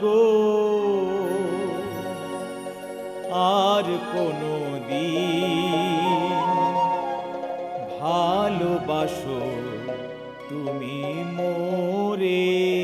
গো। আর কোনো দিন ভালোবাসো তুমি মোরে।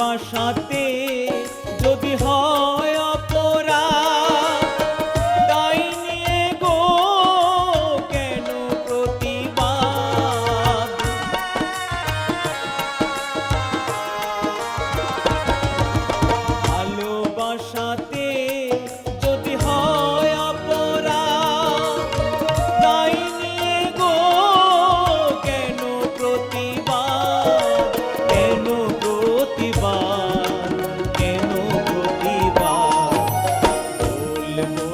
বাসাতে যদি হয় Hallelujah.